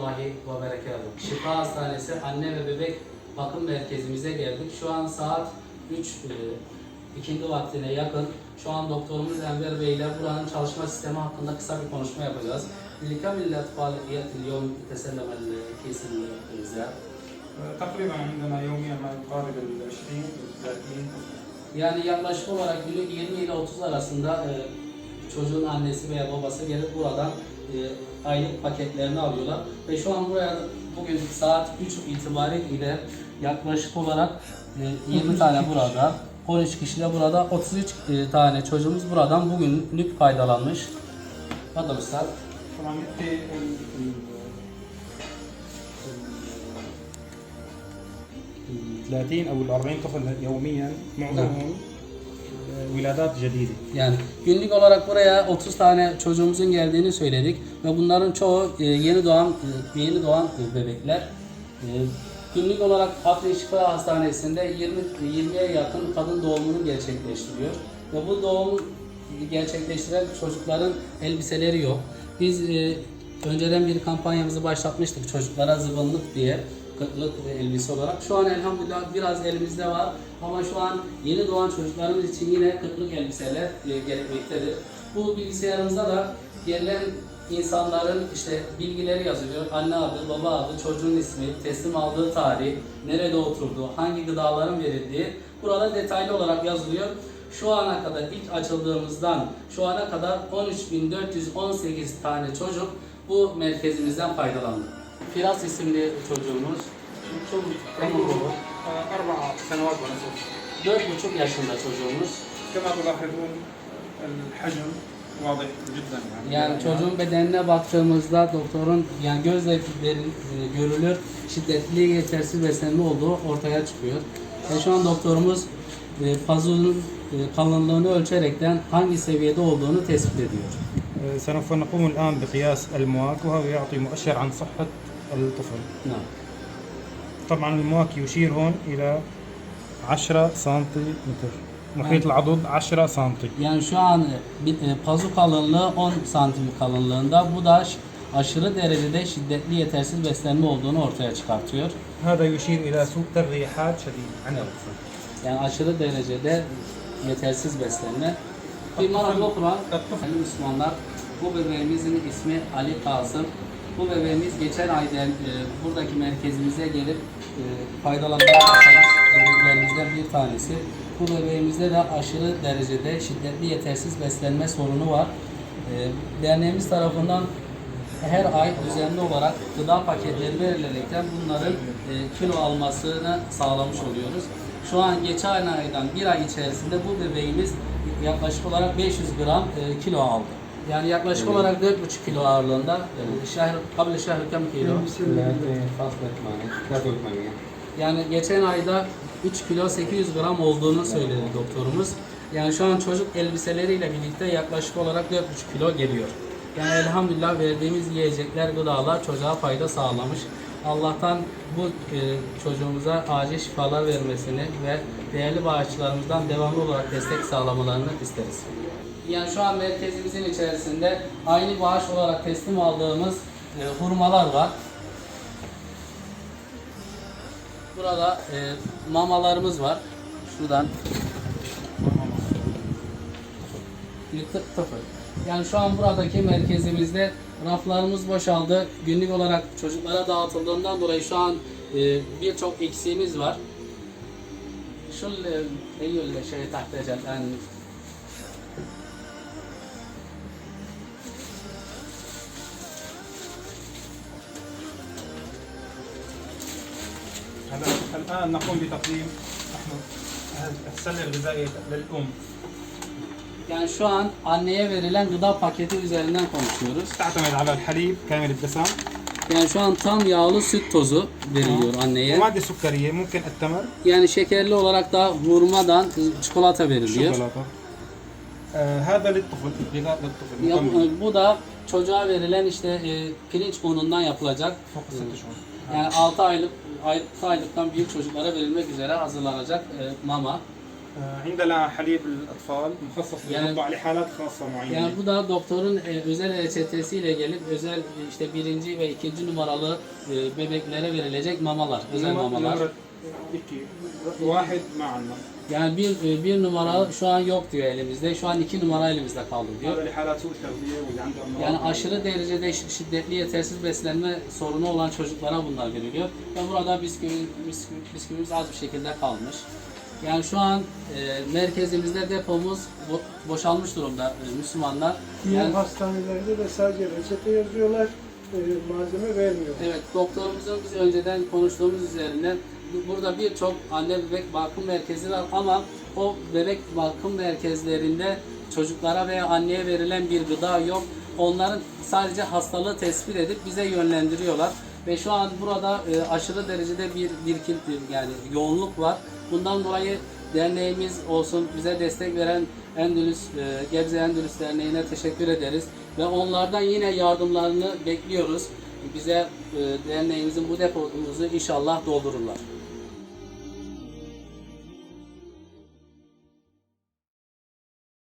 rahmetullahi ve berekatuhu. Şifa Hastanesi Anne ve Bebek Bakım Merkezimize geldik. Şu an saat 3 e, ikindi vaktine yakın. Şu an doktorumuz Enver Bey ile buranın çalışma sistemi hakkında kısa bir konuşma yapacağız. لكم الأطفال اليوم تسلم الكيس الغذاء؟ تقريبا عندنا يوميا ما يقارب ال 20 ل 30 Yani yaklaşık olarak günlük 20 ile 30 arasında e, çocuğun annesi veya babası gelip buradan e, aylık paketlerini alıyorlar. Ve şu an buraya bugün saat 3 itibariyle yaklaşık olarak e, 20 tane burada, 13 kişi de burada, 33 e, tane çocuğumuz buradan bugünlük faydalanmış. Hadi Üstad. طبعا ياتي ال- ال- ال 30 او ال 40 طفل يوميا معظمهم veladat cedidi. Yani günlük olarak buraya 30 tane çocuğumuzun geldiğini söyledik ve bunların çoğu e, yeni doğan e, yeni doğan bebekler. E, günlük olarak Afrin Şifa Hastanesi'nde 20 20'ye yakın kadın doğumunu gerçekleştiriyor ve bu doğum gerçekleştiren çocukların elbiseleri yok. Biz önceden bir kampanyamızı başlatmıştık çocuklara zıvınlık diye kıtlık elbise olarak. Şu an elhamdülillah biraz elimizde var ama şu an yeni doğan çocuklarımız için yine kıtlık elbiseler e, gerekmektedir. Bu bilgisayarımızda da gelen insanların işte bilgileri yazılıyor. Anne adı, baba adı, çocuğun ismi, teslim aldığı tarih, nerede oturduğu, hangi gıdaların verildiği burada detaylı olarak yazılıyor. Şu ana kadar ilk açıldığımızdan şu ana kadar 13.418 tane çocuk bu merkezimizden faydalandı. Firas isimli çocuğumuz çok عمره اربع سنوات ونصف 4,5 yaşında çocuğumuz. كما تلاحظون الحجم واضح جدا يعني Yani çocuğun bedenine baktığımızda doktorun yani gözle verin- e, görülür şiddetli yetersiz beslenme olduğu ortaya çıkıyor. Ve şu an doktorumuz e, pazunun e, kalınlığını ölçerekten hangi seviyede olduğunu tespit ediyor. آه، سوف نقوم الان بقياس المواك وهو يعطي مؤشر عن صحه الطفل Ha. طبعا المواك يشير هون الى 10 سنتيمتر محيط العضد 10 سنتي Yani şu an e, bir, e, pazu kalınlığı 10 santim kalınlığında. Bu da ş- aşırı derecede şiddetli yetersiz beslenme olduğunu ortaya çıkartıyor. هذا يشير الى سوء ترقيحات شديد عند الطفل Yani aşırı derecede yetersiz beslenme. Bir marada okuran Ali Müslümanlar bu bebeğimizin ismi Ali Kasım. Bu bebeğimiz geçen aydan e, buradaki merkezimize gelip e, faydalanmaya bebeklerimizden bir tanesi. Bu bebeğimizde de aşırı derecede şiddetli yetersiz beslenme sorunu var. E, derneğimiz tarafından her ay düzenli olarak gıda paketleri verilerekten bunların e, kilo almasını sağlamış oluyoruz. Şu an geçen aydan bir ay içerisinde bu bebeğimiz yaklaşık olarak 500 gram e, kilo aldı. Yani yaklaşık olarak 4,5 kilo ağırlığında. E, şehir, kabul şehir kem kilo? Yani geçen ayda 3 kilo 800 gram olduğunu söyledi doktorumuz. Yani şu an çocuk elbiseleriyle birlikte yaklaşık olarak 4,5 kilo geliyor. Yani elhamdülillah verdiğimiz yiyecekler, gıdalar çocuğa fayda sağlamış. Allah'tan bu e, çocuğumuza acil şifalar vermesini ve değerli bağışçılarımızdan devamlı olarak destek sağlamalarını isteriz. Yani şu an merkezimizin içerisinde aynı bağış olarak teslim aldığımız e, hurmalar var. Burada e, mamalarımız var. Şuradan. Yani şu an buradaki merkezimizde raflarımız boşaldı. Günlük olarak çocuklara dağıtıldığından dolayı şu an e, birçok eksiğimiz var. Şu e, eyyül şey tahtacak yani هلا الان نقوم بتقديم نحن السله الغذائيه للام yani şu an anneye verilen gıda paketi üzerinden konuşuyoruz. تعتمد على الحليب كامل الدسم Yani şu an tam yağlı süt tozu veriliyor anneye. وماده سكريه ممكن التمر Yani şekerli olarak da hurmadan çikolata veriliyor. شوكولاته آه هذا للطفل غذاء للطفل Ya, مكمل bu da çocuğa verilen işte e, pirinç unundan yapılacak. فوق ست شهور Yani 6 aylık 6 aylıktan büyük çocuklara verilmek üzere hazırlanacak e, mama. آه، عندنا حليب الاطفال مخصص يعني- يوضع لحالات خاصه معينه Yani bu da doktorun e, özel reçetesiyle gelip özel e, işte birinci ve ikinci numaralı e, bebeklere verilecek mamalar, özel نمر- mamalar. iki. Vahid ma'anna. Yani bir, e, bir numara şu an yok diyor elimizde. Şu an iki numara elimizde kaldı diyor. Yani aşırı derecede şiddetli yetersiz beslenme sorunu olan çocuklara bunlar veriliyor. Ve burada bisküvi, bisküvi, bisküvimiz az bir şekilde kalmış. Yani şu an e, merkezimizde depomuz bo- boşalmış durumda e, Müslümanlar. Diğer yani, hastanelerde de sadece reçete yazıyorlar, e, malzeme vermiyor. Evet, doktorumuzun biz önceden konuştuğumuz üzerinden burada birçok anne bebek bakım merkezi var ama o bebek bakım merkezlerinde çocuklara veya anneye verilen bir gıda yok. Onların sadece hastalığı tespit edip bize yönlendiriyorlar. Ve şu an burada e, aşırı derecede bir birikinti yani yoğunluk var. Bundan dolayı derneğimiz olsun bize destek veren Endülüs, e, Gebze Endülüs Derneği'ne teşekkür ederiz. Ve onlardan yine yardımlarını bekliyoruz. Bize e, derneğimizin bu depomuzu inşallah doldururlar.